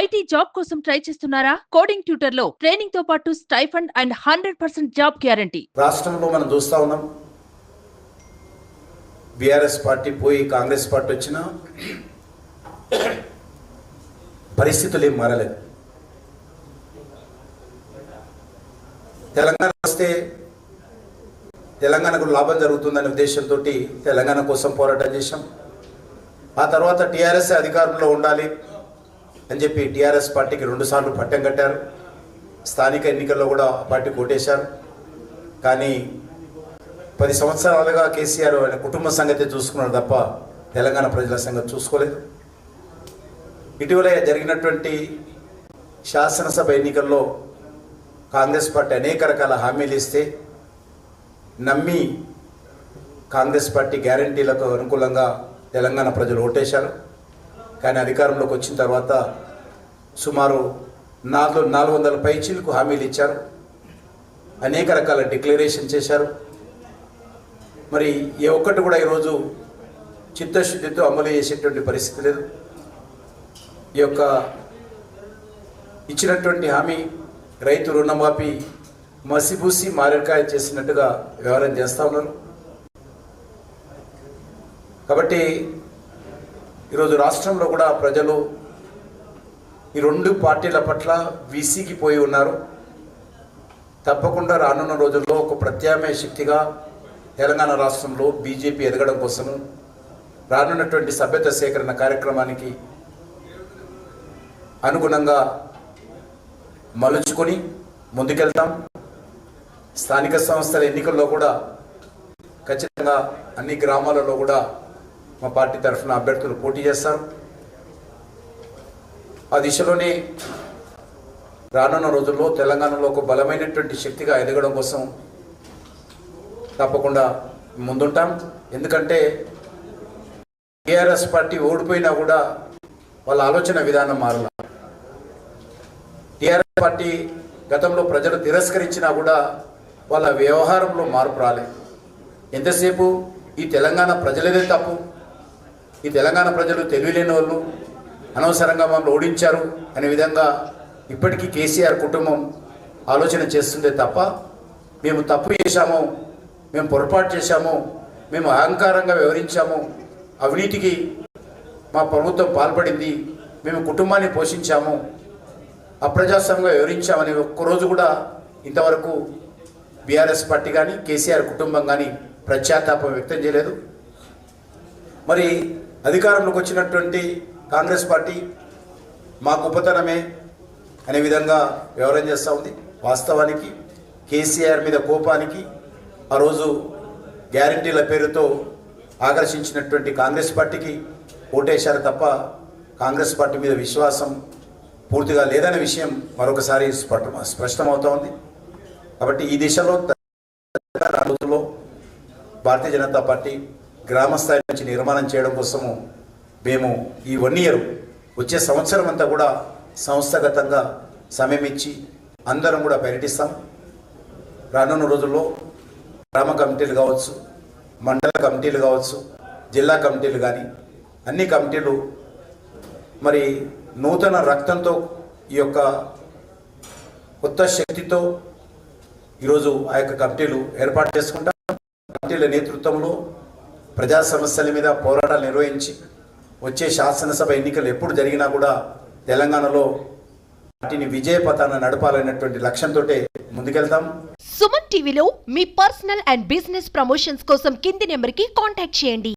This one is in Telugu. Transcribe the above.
ఐటీ జాబ్ కోసం ట్రై చేస్తున్నారా? కోడింగ్ ట్యూటర్లో ట్రైనింగ్తో పాటు stipend and hundred percent job guarantee. రాష్ట్రంలో మనం చూస్తా ఉన్నాం. బీఆర్ఎస్ పార్టీ పోయి కాంగ్రెస్ పార్టీ వచ్చిన పరిస్థితులు ఏం మారలేదు. తెలంగాణ వస్తే తెలంగాణకు లాభం జరుగుతుందనే ఉద్దేశంతో తెలంగాణ కోసం పోరాటం చేశాం. ఆ తర్వాత టీఆర్ఎస్ అధికారంలో ఉండాలి. అని చెప్పి టీఆర్ఎస్ పార్టీకి రెండుసార్లు పట్టం కట్టారు. స్థానిక ఎన్నికల్లో కూడా పార్టీ కొట్టేశారు కానీ పది సంవత్సరాలుగా కేసీఆర్ ఆయన కుటుంబ సంగతి చూసుకున్నాడు తప్ప తెలంగాణ ప్రజల సంగతి చూసుకోలేదు. ఇటీవల జరిగినటువంటి శాసనసభ ఎన్నికల్లో కాంగ్రెస్ పార్టీ అనేక రకాల హామీలు ఇస్తే నమ్మి కాంగ్రెస్ పార్టీ గ్యారంటీలకు అనుకూలంగా తెలంగాణ ప్రజలు ఓటేశారు. కానీ అధికారంలోకి వచ్చిన తర్వాత సుమారు నాలుగు నాలుగు వందల పైచీలకు హామీలు ఇచ్చారు. అనేక రకాల డిక్లరేషన్ చేశారు. మరి ఏ ఒక్కటి కూడా ఈరోజు చిత్తశుద్ధితో అమలు చేసేటువంటి పరిస్థితి లేదు. ఈ యొక్క ఇచ్చినటువంటి హామీ రైతు రుణమాఫీ మసిబూసి మారేడుకాయ చేసినట్టుగా వ్యవహారం చేస్తూ ఉన్నారు. కాబట్టి ఈరోజు రాష్ట్రంలో కూడా ప్రజలు ఈ రెండు పార్టీల పట్ల విసిగిపోయి ఉన్నారు. తప్పకుండా రానున్న రోజుల్లో ఒక ప్రత్యామ్నాయ శక్తిగా తెలంగాణ రాష్ట్రంలో బీజేపీ ఎదగడం కోసము రానున్నటువంటి సభ్యత సేకరణ కార్యక్రమానికి అనుగుణంగా మలుచుకొని ముందుకెళ్తాం. స్థానిక సంస్థల ఎన్నికల్లో కూడా ఖచ్చితంగా అన్ని గ్రామాలలో కూడా మా పార్టీ తరఫున అభ్యర్థులు పోటీ చేస్తారు ఆ దిశలోనే రానున్న రోజుల్లో తెలంగాణలో ఒక బలమైనటువంటి శక్తిగా ఎదగడం కోసం తప్పకుండా ముందుంటాం. ఎందుకంటే టీఆర్ఎస్ పార్టీ ఓడిపోయినా కూడా వాళ్ళ ఆలోచన విధానం మారల. టీఆర్ఎస్ పార్టీ గతంలో ప్రజలు తిరస్కరించినా కూడా వాళ్ళ వ్యవహారంలో మార్పు రాలేదు ఎంతసేపు ఈ తెలంగాణ ప్రజలదే తప్పు? ఈ తెలంగాణ ప్రజలు తెలివిలేని వాళ్ళు అనవసరంగా మమ్మల్ని ఓడించారు అనే విధంగా ఇప్పటికీ కేసీఆర్ కుటుంబం ఆలోచన చేస్తుందే తప్ప మేము తప్పు చేశాము మేము పొరపాటు చేశాము మేము అహంకారంగా వివరించాము అవినీతికి మా ప్రభుత్వం పాల్పడింది మేము కుటుంబాన్ని పోషించాము అప్రజాస్వామ్యంగా వివరించామని ఒక్కరోజు కూడా ఇంతవరకు బీఆర్ఎస్ పార్టీ కానీ కేసీఆర్ కుటుంబం కానీ ప్రత్యాతాపం వ్యక్తం చేయలేదు. మరి అధికారంలోకి వచ్చినటువంటి కాంగ్రెస్ పార్టీ మా గొప్పతనమే అనే విధంగా వ్యవహారం చేస్తూ ఉంది. వాస్తవానికి కేసీఆర్ మీద కోపానికి ఆ రోజు గ్యారంటీల పేరుతో ఆకర్షించినటువంటి కాంగ్రెస్ పార్టీకి ఓటేశారు తప్ప కాంగ్రెస్ పార్టీ మీద విశ్వాసం పూర్తిగా లేదనే విషయం మరొకసారి స్పష్ట స్పష్టమవుతూ ఉంది. కాబట్టి ఈ దిశలో రోజుల్లో భారతీయ జనతా పార్టీ గ్రామస్థాయి నుంచి నిర్మాణం చేయడం కోసము మేము ఈ వన్ ఇయర్ వచ్చే సంవత్సరం అంతా కూడా సంస్థాగతంగా సమయం ఇచ్చి అందరం కూడా పర్యటిస్తాం. రానున్న రోజుల్లో గ్రామ కమిటీలు కావచ్చు మండల కమిటీలు కావచ్చు జిల్లా కమిటీలు కానీ అన్ని కమిటీలు మరి నూతన రక్తంతో ఈ యొక్క కొత్త శక్తితో ఈరోజు ఆ యొక్క కమిటీలు ఏర్పాటు చేసుకుంటాం. కమిటీల నేతృత్వంలో ప్రజా సమస్యల మీద పోరాటాలు నిర్వహించి వచ్చే శాసనసభ ఎన్నికలు ఎప్పుడు జరిగినా కూడా తెలంగాణలో వాటిని విజయపథాన్ని నడపాలనేటువంటి లక్ష్యంతో ముందుకెళ్తాం. సుమన్ టీవీలో మీ పర్సనల్ అండ్ బిజినెస్ ప్రమోషన్స్ కోసం కింది నెంబర్కి కాంటాక్ట్ చేయండి.